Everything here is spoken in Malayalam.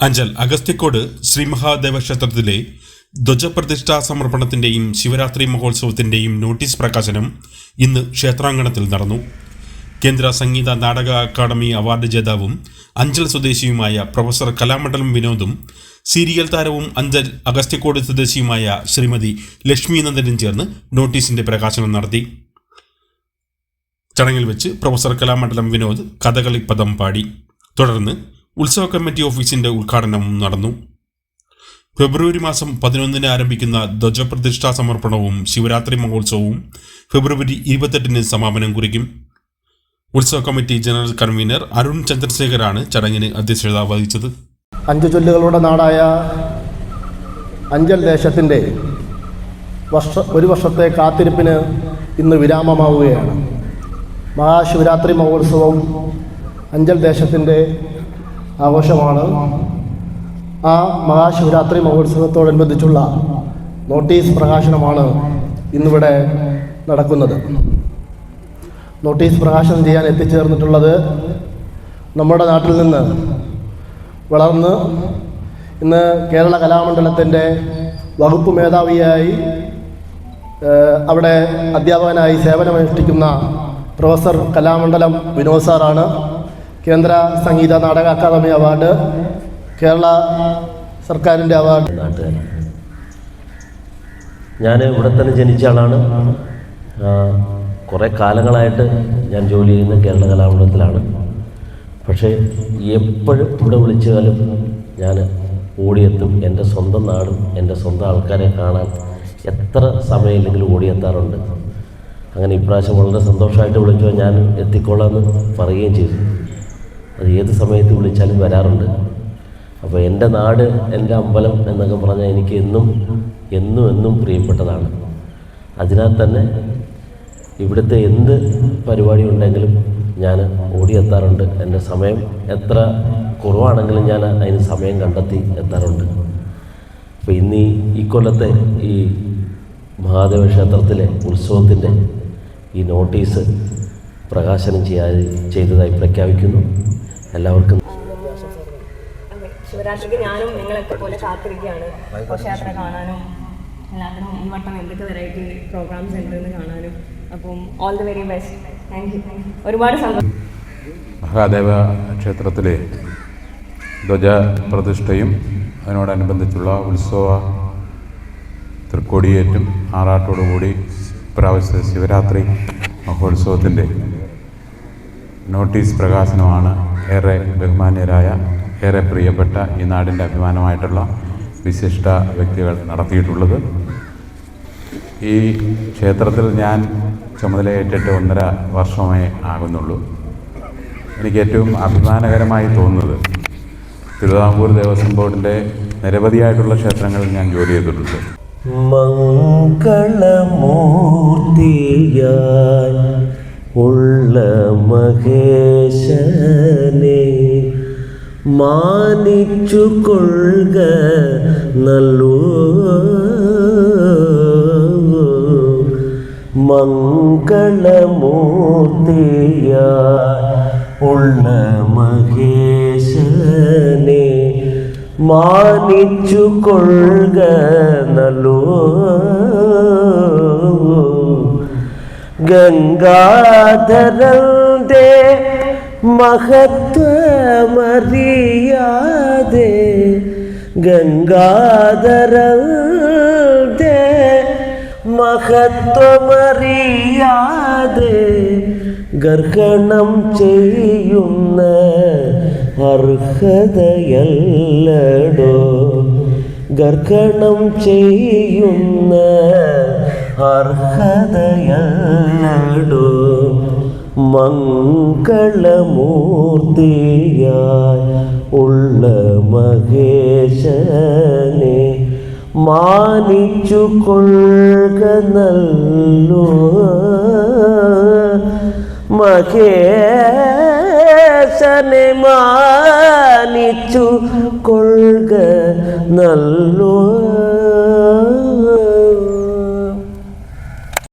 അഞ്ചൽ അഗസ്ത്യക്കോട് ശ്രീ മഹാദേവ ക്ഷേത്രത്തിലെ ധ്വജപ്രതിഷ്ഠാ സമർപ്പണത്തിന്റെയും ശിവരാത്രി മഹോത്സവത്തിന്റെയും നോട്ടീസ് പ്രകാശനം ഇന്ന് ക്ഷേത്രാങ്കണത്തിൽ നടന്നു. കേന്ദ്ര സംഗീത നാടക അക്കാദമി അവാർഡ് ജേതാവും അഞ്ചൽ സ്വദേശിയുമായ പ്രൊഫസർ കലാമണ്ഡലം വിനോദും സീരിയൽ താരവും അഞ്ചൽ അഗസ്ത്യക്കോട് സ്വദേശിയുമായ ശ്രീമതി ലക്ഷ്മി നന്ദനും ചേർന്ന് നോട്ടീസിന്റെ പ്രകാശനം നടത്തി. ചടങ്ങിൽ വെച്ച് പ്രൊഫസർ കലാമണ്ഡലം വിനോദ് കഥകളി പദം പാടി. തുടർന്ന് ഉത്സവ കമ്മിറ്റി ഓഫീസിന്റെ ഉദ്ഘാടനവും നടന്നു. ഫെബ്രുവരി മാസം പതിനൊന്നിന് ആരംഭിക്കുന്ന ധ്വജപ്രതിഷ്ഠാ സമർപ്പണവും ശിവരാത്രി മഹോത്സവവും ഫെബ്രുവരി ഇരുപത്തെട്ടിന് സമാപനം കുറിക്കും. ഉത്സവ കമ്മിറ്റി ജനറൽ കൺവീനർ അരുൺ ചന്ദ്രശേഖരാണ് ചടങ്ങിന് അധ്യക്ഷത വഹിച്ചത്. അഞ്ചു ചൊല്ലുകളുടെ നാടായ അഞ്ചൽ ദേശത്തിന്റെ വർഷ ഒരു വർഷത്തെ കാത്തിരിപ്പിന് ഇന്ന് വിരാമമാവുകയാണ്. മഹാശിവരാത്രി മഹോത്സവം അഞ്ചൽ ദേശത്തിന്റെ ആഘോഷമാണ്. ആ മഹാശിവരാത്രി മഹോത്സവത്തോടനുബന്ധിച്ചുള്ള നോട്ടീസ് പ്രകാശനമാണ് ഇന്നിവിടെ നടക്കുന്നത്. നോട്ടീസ് പ്രകാശനം ചെയ്യാൻ എത്തിച്ചേർന്നിട്ടുള്ളത് നമ്മുടെ നാട്ടിൽ നിന്ന് വളർന്ന് ഇന്ന് കേരള കലാമണ്ഡലത്തിന്റെ വകുപ്പ് മേധാവിയായി അവിടെ അധ്യാപകനായി സേവനമനുഷ്ഠിക്കുന്ന പ്രൊഫസർ കലാമണ്ഡലം വിനോദ് സാറാണ്. കേന്ദ്ര സംഗീത നാടക അക്കാദമി അവാർഡ് കേരള സർക്കാരിന്റെ അവാർഡ്. ഞാൻ ഇവിടെ തന്നെ ജനിച്ച ആളാണ്. കുറേ കാലങ്ങളായിട്ട് ഞാൻ ജോലി ചെയ്യുന്ന കേരള കലാമണ്ഡലത്തിലാണ്. പക്ഷേ എപ്പോഴും ഇവിടെ വിളിച്ചാലും ഞാൻ ഓടിയെത്തും. എന്റെ സ്വന്തം നാടും എന്റെ സ്വന്തം ആൾക്കാരെ കാണാൻ എത്ര സമയമില്ലെങ്കിലും ഓടിയെത്താറുണ്ട്. അങ്ങനെ ഇപ്രാവശ്യം വളരെ സന്തോഷമായിട്ട് വിളിച്ചോ. ഞാൻ എത്തിക്കോളാമെന്ന് പറയുകയും ചെയ്തു. അത് ഏത് സമയത്ത് വിളിച്ചാലും വരാറുണ്ട്. അപ്പോൾ എന്റെ നാട് എന്റെ അമ്പലം എന്നൊക്കെ പറഞ്ഞാൽ എനിക്ക് എന്നും എന്നും എന്നും പ്രിയപ്പെട്ടതാണ്. അതിനാൽ തന്നെ ഇവിടുത്തെ എന്ത് പരിപാടി ഉണ്ടെങ്കിലും ഞാൻ ഓടിയെത്താറുണ്ട്. എന്റെ സമയം എത്ര കുറവാണെങ്കിലും ഞാൻ അതിന് സമയം കണ്ടെത്തി എത്താറുണ്ട്. അപ്പോൾ ഇന്ന് ഈ കൊല്ലത്തെ ഈ മഹാദേവ ക്ഷേത്രത്തിലെ ഉത്സവത്തിന്റെ ഈ നോട്ടീസ് പ്രകാശനം ചെയ്യാതെ ചെയ്തതായി പ്രഖ്യാപിക്കുന്നു. എല്ലാവർക്കും അതെ ശിവരാത്രിക്ക് ഞാനും നിങ്ങളൊക്കെ പോലെ കാത്തിരിക്കുകയാണ്. ഘോഷയാത്ര കാണാനും എല്ലാത്തിനും ഈ വട്ടം എന്തൊക്കെ വെറൈറ്റി പ്രോഗ്രാംസ് ഉണ്ടെന്ന് കാണാനും. അപ്പം all the very best thank you ഒരുപാട് സന്തോഷം. മഹാദേവ ക്ഷേത്രത്തിലെ ധ്വജ പ്രതിഷ്ഠയും അതിനോടനുബന്ധിച്ചുള്ള ഉത്സവ തൃക്കൊടിയേറ്റും ആറാട്ടോടുകൂടി പ്രാവശ്യ ശിവരാത്രി മഹോത്സവത്തിന്റെ നോട്ടീസ് പ്രകാശനമാണ് ഏറെ ബഹുമാന്യരായ ഏറെ പ്രിയപ്പെട്ട ഈ നാടിന്റെ അഭിമാനമായിട്ടുള്ള വിശിഷ്ട വ്യക്തികൾ നടത്തിയിട്ടുള്ളത്. ഈ ക്ഷേത്രത്തിൽ ഞാൻ ചുമതലയേറ്റിട്ട് ഒന്നര വർഷമേ ആകുന്നുള്ളൂ. എനിക്ക് ഏറ്റവും അഭിമാനകരമായി തോന്നുന്നത് തിരുവിതാംകൂർ ദേവസ്വം ബോർഡിന്റെ നിരവധിയായിട്ടുള്ള ക്ഷേത്രങ്ങളിൽ ഞാൻ ജോലി ചെയ്തിട്ടുണ്ട്. മംഗളമൂർത്തിയായി ഉള്ള മഹേശനെ മാനിച്ചു കൊള്ളുക നല്ലോ മംഗളമൂർത്തിയ ഉള്ള മഹേശനെ മാനിച്ചു കൊള്ളുക നല്ലോ ഗംഗാധരന്റെ മഹത്വമറിയാതെ ഗംഗാധരന്റെ മഹത്വമറിയാതെ ഗർഹണം ചെയ്യുന്ന അർഹതയല്ലടോ. ഗർഹണം ചെയ്യുന്ന അർഹതയല്ലടോ. മംഗളമൂർത്തിയായി ഉള്ള മഹേശനെ മാനിച്ചു കൊള്ളുക നല്ലോ. മഹേശനെ മാനിച്ചു കൊള്ളുക നല്ലോ.